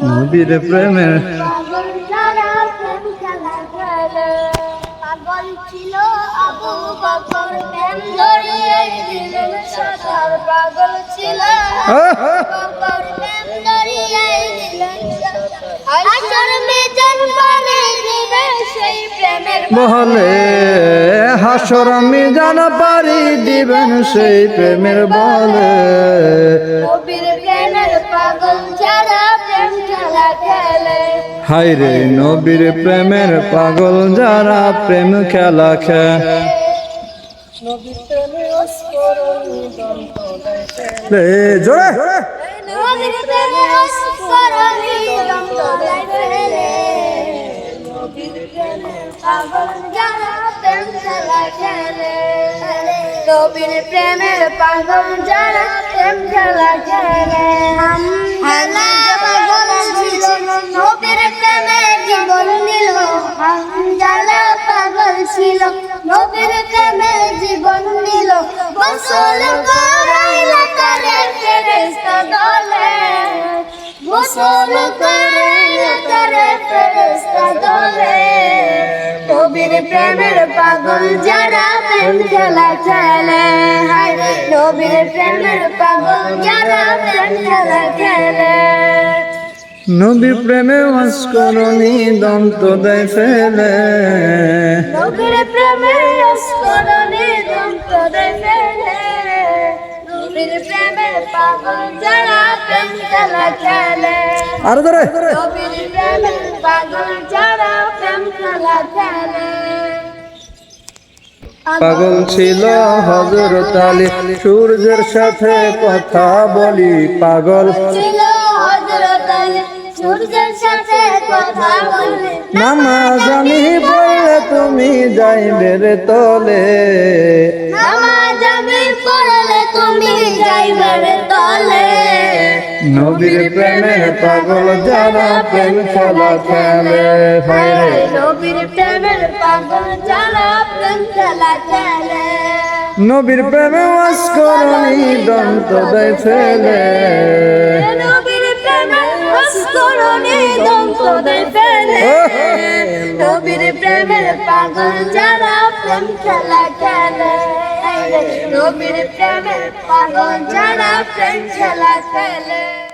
নবীর পাগল প্রেম খেলা খেলে ছিল আবু বকর প্রেম ধরিয়ে দিলেন সাদার পাগল ছিল। বকর প্রেম ধরিয়ে দিলেন আসর মেজান পারে দিবে সেই প্রেমের বহলে হাসর আমি জানা পারি দিবেন সেই প্রেমের বলে। নবীর প্রেমের পাগল যারা প্রেম খেলা খেলে। হাই রে নবীর প্রেমের পাগল যারা প্রেম খেলা খে লে, জোরে! নবীর প্রেমে অস্করণী দন্ত ফেলে নবীর প্রেমে পাগল যারা প্রেম খেলা খেলে। নবীর প্রেমের পাগল গোসল করাইলা তারে ফেরেশতা দলে। গোসল করাইলা তারে ফেরেশতা দলে। নবীর প্রেমের পাগল যারা প্রেম খেলা খেলে। হায় নবীর প্রেমের পাগল যারা প্রেম খেলা খেলে। নবীর প্রেমে অস্করণী দন্ত দেয় ফেলে। নবীর প্রেমের অস্করণে নবীর পাগল যারা প্রেম খেলা খেলে আর ধরে নবীর পাগল যারা প্রেম খেলা খেলে পাগল ছিল হজরত আলী। সূর্যের সাথে কথা বলি পাগল। ছিল হযরত আলী সূর্যের সাথে কথা বলে। নামাজ আমি পড়লে তুমি যাইবে রে তলে। নবীর প্রেমের পাগল যারা প্রেম খেলা খেলে। হায়রে নবীর প্রেমের পাগল যারা প্রেম খেলা খেলে। নবীর প্রেমে দন্ত দেয় ফেলে। নবীর প্রেমের অস্করণে দন্ত দেয় ফেলে। নবীর প্রেমের পাগল যারা প্রেম খেলা খেলে। নবীর পাগল যারা প্রেম খেলা খেলে।